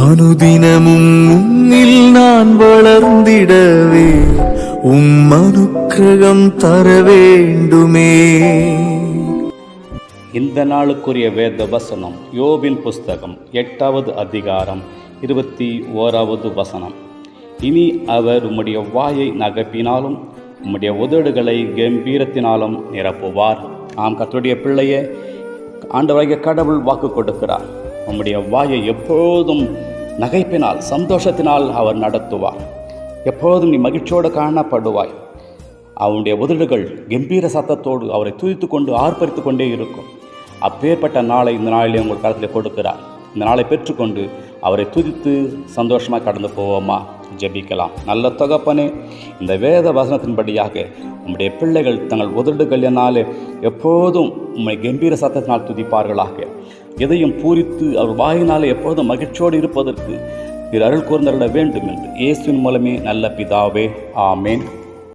அனுதினமும் உன்னில் நான் வளர்ந்திடவே உம் அனுக்கிரகம் தர வேண்டுமே இந்த நாளுக்குரிய வேத வசனம் யோபின் புஸ்தகம் எட்டாவது அதிகாரம் இருபத்தி ஓராவது வசனம். இனி அவர் உம்முடைய வாயை நகப்பினாலும் உம்முடைய உதடுகளை கம்பீரத்தினாலும் நிரப்புவார். ஆம் கத்தருடைய பிள்ளையே ஆண்டவராகிய கடவுள் வாக்கு கொடுக்கிறார். உம்முடைய வாயை எப்பொழுதும் நகைப்பினால் சந்தோஷத்தினால் அவர் நடத்துவார். எப்பொழுதும் நீ மகிழ்ச்சியோடு காணப்படுவாய். அவனுடைய உதடுகள் கம்பீர சத்தத்தோடு அவரை துதித்து கொண்டு ஆர்ப்பரித்து கொண்டே இருக்கும். அப்பேற்பட்ட நாளை இந்த நாளிலே உங்கள் காலத்தில் கொடுக்கிறார். இந்த நாளை பெற்றுக்கொண்டு அவரை துதித்து சந்தோஷமாக கடந்து போவோமா? ஜெபிக்கலாம். நல்ல தகப்பனே இந்த வேத வசனத்தின்படியாக உம்முடைய பிள்ளைகள் தங்கள் உதடுகளினாலே எப்போதும் உம்மை கம்பீர சத்தத்தினால் துதிப்பார்களாக. எதையும் பூரித்து அவர் வாயினாலே எப்போதும் மகிழ்ச்சியோடு இருப்பதற்கு நீர் அருள் கூர்ந்தருள வேண்டும் என்று இயேசுவின் மூலமே நல்ல பிதாவே ஆமேன்.